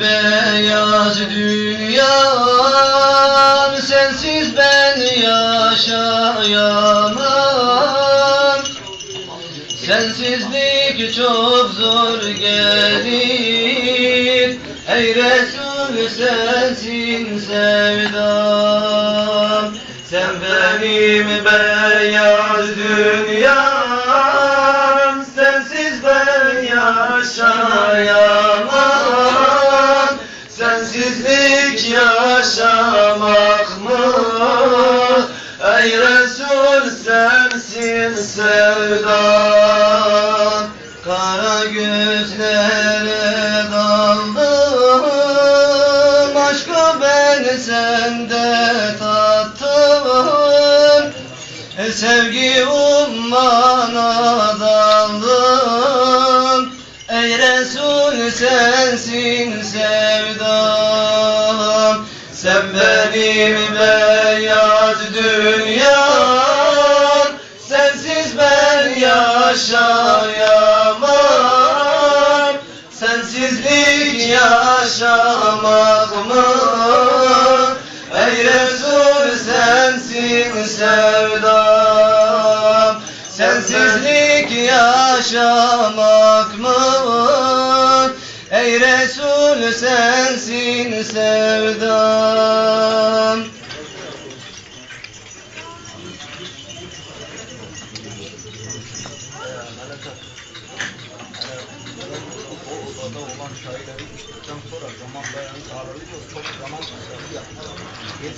benim beyaz dünyam Sensiz ben yaşayamam. Sensizlik çok zor gelir Ey Resul sensin sevdam. Sen benim beyaz dünyam Sensiz ben yaşayamam Sensizlik yaşamak mı? Ey Resul sensin sevdam Kara gözlere daldım Aşkı ben sende tattım. E, Sevgi ummana daldım Resul sensin sevdam Sen benim beyaz dünyam Sensiz ben yaşayamam Sensizlik yaşamak mı? Ey Resul sensin sevdam Sensizlik yaşamak mı? Resul sensin sevdam sonra zaman dayanık ağrılıyor. Çok zaman tasarruf yapmak. Geç